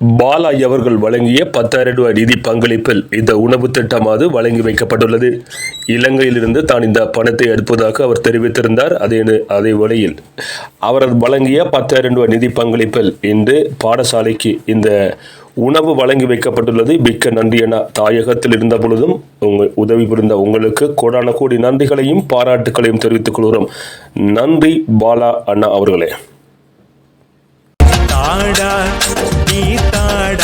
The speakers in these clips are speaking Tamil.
பாலாய் அவர்கள் வழங்கிய பத்தாயிரம் ரூபாய் நிதி பங்களிப்பில் இந்த உணவு திட்டமானது வழங்கி வைக்கப்பட்டுள்ளது. இலங்கையிலிருந்து தான் இந்த பணத்தை எடுப்பதாக அவர் தெரிவித்திருந்தார். அதே அதே வழியில் அவர் வழங்கிய பத்தாயிரம் ரூபாய் நிதி பங்களிப்பில் இன்று பாடசாலைக்கு இந்த உணவு வழங்கி வைக்கப்பட்டுள்ளது. மிக்க நன்றி என தாயகத்தில் இருந்த பொழுதும் உங்கள் உதவி புரிந்த உங்களுக்கு கோடான கோடி நன்றிகளையும் பாராட்டுகளையும் தெரிவித்துக் கொள்கிறோம். நன்றி பாலா அண்ணா அவர்களே. தாடா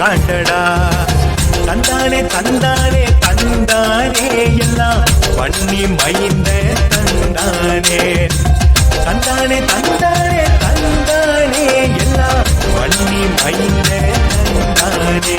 காண்டடா. தந்தானே தந்தானே தந்தானே எல்லாம் பண்ணி மைந்த தந்தானே. தந்தானே தந்தானே தந்தானே எல்லாம் பண்ணி மைந்த தந்தானே.